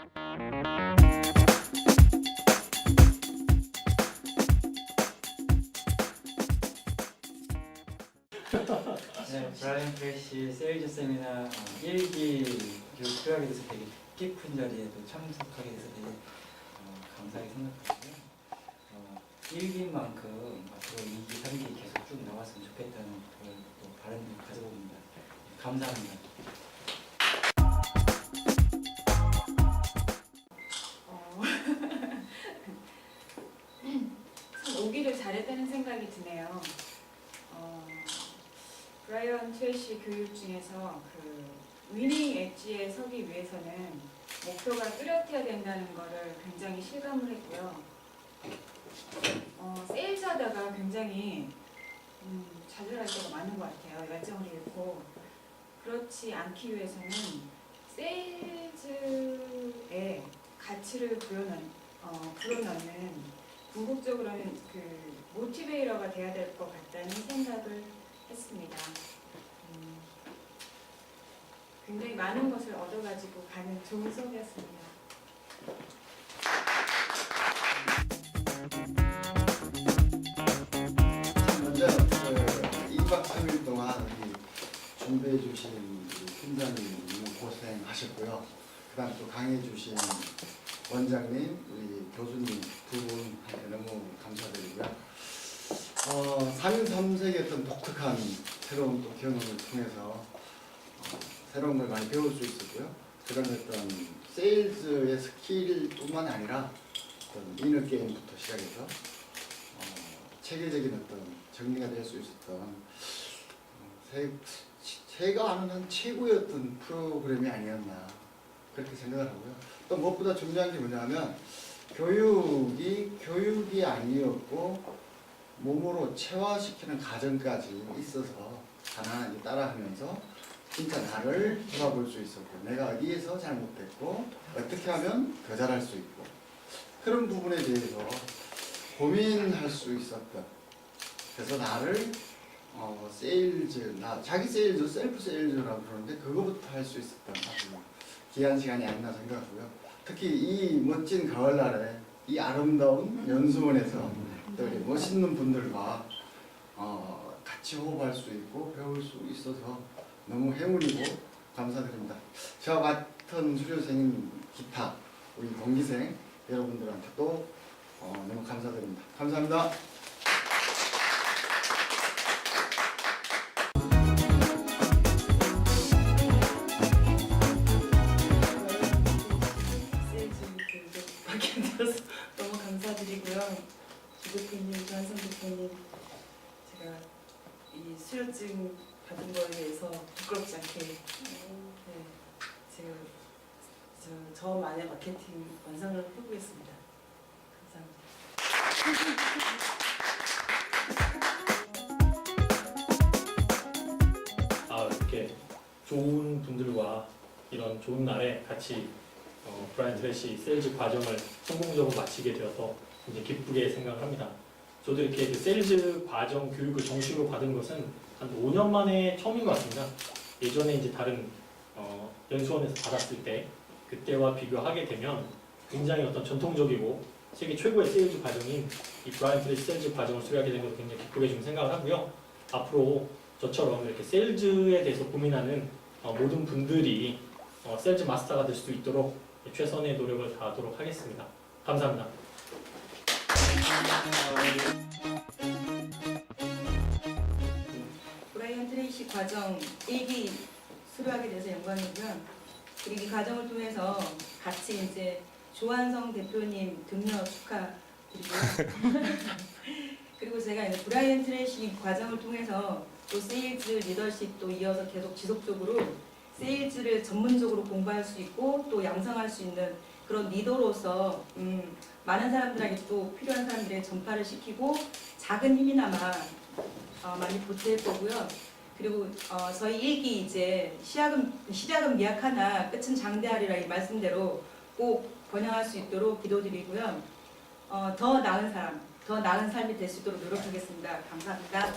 네, 브라이언 프레시 세일즈 세미나 어, 1기 교육 수료하게 돼서 되게 뜻깊은 자리에도 참석하게 돼서 되게 어, 감사하게 생각하고요. 어, 1기인 만큼 앞으로 2기, 3기 계속 쭉 나왔으면 좋겠다는 그런 또 바람을 가져봅니다. 네, 감사합니다. 잘했다는 생각이 드네요. 어, 브라이언 트레시 교육 중에서 그 위닝 엣지에 서기 위해서는 목표가 뚜렷해야 된다는 것을 굉장히 실감을 했고요. 어, 세일즈 하다가 굉장히 음, 좌절할 때가 많은 것 같아요. 열정을 잃고 그렇지 않기 위해서는 세일즈의 가치를 불어넣는, 어, 불어넣는 궁극적으로는 그 모티베이터가 돼야 될 것 같다는 생각을 했습니다. 음, 굉장히 많은 것을 얻어가지고 가는 좋은 수업이었습니다. 먼저 그 2박 3일 동안 우리 준비해 주신 팀장님 고생하셨고요. 그 다음 또 강해 주신 원장님, 우리 교수님 두 분한테 너무 감사드리고요. 어, 3인 3색의 어떤 독특한 새로운 또 경험을 통해서 어, 새로운 걸 많이 배울 수 있었고요. 그런 어떤 세일즈의 스킬뿐만 아니라 어떤 이너 게임부터 시작해서 어, 체계적인 어떤 정리가 될 수 있었던 어, 제, 제가 아는 한 최고의 어떤 프로그램이 아니었나 그렇게 생각을 하고요. 또 무엇보다 중요한 게 뭐냐면 교육이 교육이 아니었고 몸으로 체화시키는 과정까지 있어서 가난하게 따라하면서 진짜 나를 돌아볼 수 있었고 내가 어디에서 잘못됐고 어떻게 하면 더 잘할 수 있고 그런 부분에 대해서 고민할 수 있었던 그래서 나를 어, 세일즈 나 자기 세일즈 셀프 세일즈라고 그러는데 그거부터 할 수 있었던 귀한 시간이 아니나 생각하고요 특히 이 멋진 가을날에 이 아름다운 연수원에서 또 우리 멋있는 분들과 어, 같이 호흡할 수 있고 배울 수 있어서 너무 행운이고 감사드립니다. 저와 같은 수료생 기타 우리 동기생 여러분들한테 또 어, 너무 감사드립니다. 감사합니다. 대표님, 제가 이 수료증 받은 거에 대해서 부끄럽지 않게 네, 제가 저, 저만의 마케팅 완성을 해보겠습니다. 감사합니다. 아, 이렇게 좋은 분들과 이런 좋은 날에 같이 어, 브라이언 트래시 세일즈 과정을 성공적으로 마치게 되어서 굉장히 기쁘게 생각을 합니다. 저도 이렇게 그 세일즈 과정 교육을 정식으로 받은 것은 한 5년 만에 처음인 것 같습니다. 예전에 이제 다른 어, 연수원에서 받았을 때 그때와 비교하게 되면 굉장히 어떤 전통적이고 세계 최고의 세일즈 과정인 이 브라이언 트래시 세일즈 과정을 수료하게 된 것도 굉장히 기쁘게 좀 생각을 하고요. 앞으로 저처럼 이렇게 세일즈에 대해서 고민하는 어, 모든 분들이 어, 세일즈 마스터가 될 수 있도록 최선의 노력을 다하도록 하겠습니다. 감사합니다. 브라이언 트레이시 과정 1기 수료하게 돼서 영광이고요. 그리고 이 과정을 통해서 같이 이제 조한성 대표님 등려 축하드리고요. 그리고 제가 이제 브라이언 트레이시 과정을 통해서 또 세일즈 리더십도 이어서 계속 지속적으로 세일즈를 전문적으로 공부할 수 있고 또 양성할 수 있는 그런 리더로서 음, 많은 사람들에게 또 필요한 사람들에게 전파를 시키고 작은 힘이나마 어, 많이 보탤 거고요. 그리고 어, 저희 일기 이제 시작은 시작은 미약하나 끝은 장대하리라 이 말씀대로 꼭 번영할 수 있도록 기도드리고요. 어, 더 나은 사람, 더 나은 삶이 될 수 있도록 노력하겠습니다. 감사합니다.